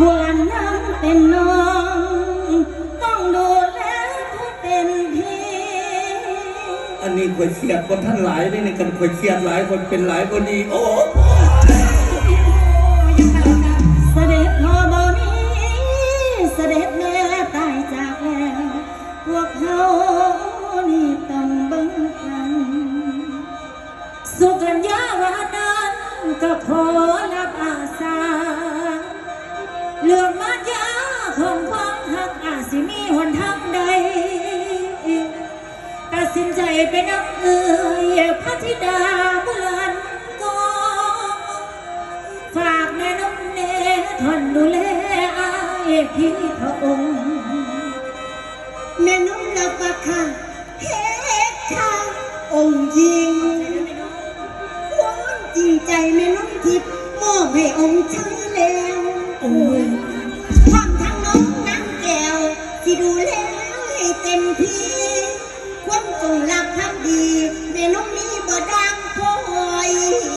บัลนน้ำเป็นน้อง ต้องดูแลผู้เป็นพี่ อันนี้ข่ยเสียดคนท่านหลายได้ในกันข่อยเสียดหลายคนเป็นหลายคนดีโอ้เสด็จพ่บ่มเสด็จแม่ตายจากแล้พวกเขานี่ต้องเบิ่งกัน สุกัญญาวั รื่องมารยาของความหักอาจสิมีหนทางใด ตัดสินใจไปนับเอ่ยพระธิดาเมือนกองฝากแม่น้องเนทนดูแลอายพี่พระองค์ แม่น้องรับปากค่ะเพชรค่ะองค์หญิงความจริงใจแม่น้องทิพย์มอบให้องค์ชาย แลให้เต็มที่